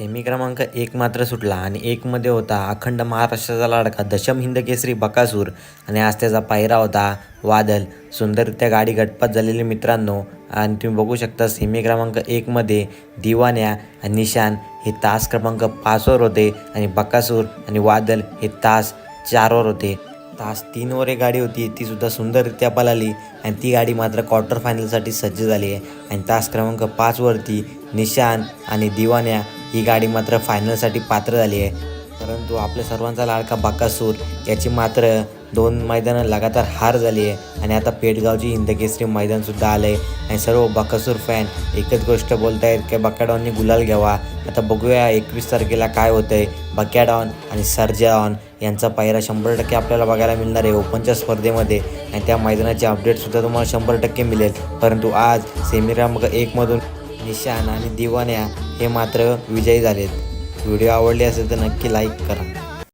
Semi क्रमांक एक मात्र सुटला आणि एकमध्ये होता अखंड महाराष्ट्राचा लाडका दशम हिंद केसरी बकासूर. आणि आज त्याचा पायरा होता वादल. सुंदररित्या गाडी गटपात झालेली मित्रांनो आणि तुम्ही बघू शकता सेमी क्रमांक एकमध्ये दिवान्या आणि निशान हे तास क्रमांक पाचवर होते आणि बकासूर आणि वादल हे तास चारवर होते. तास तीनवर एक गाडी होती ती सुद्धा सुंदररित्या पलाली आणि ती गाडी मात्र क्वार्टर फायनलसाठी सज्ज झाली आहे. आणि तास क्रमांक पाचवरती निशान आणि दिवान्या ही गाडी मात्र फायनलसाठी पात्र झाली आहे. परंतु आपल्या सर्वांचा लाडका बाकासूर याची मात्र दोन मैदानं लगातार हार झाली आहे. आणि आता पेटगावची हिंदकेसरी मैदानसुद्धा आलं आहे आणि सर्व बकासूर फॅन एकच गोष्ट बोलत आहेत की बकाडॉननी गुलाल घ्यावा. आता बघूया एकवीस तारखेला काय होतं आहे बकॅडॉन आणि सर्जाॉन यांचा पायरा शंभर टक्के आपल्याला बघायला मिळणार आहे ओपनच्या स्पर्धेमध्ये. आणि त्या मैदानाचे अपडेटसुद्धा तुम्हाला शंभर टक्के मिळेल. परंतु आज सेमी एकमधून निशान आणि दिवान्या हे मात्र विजयी झालेत. व्हिडिओ आवडले असेल तर नक्की लाईक करा.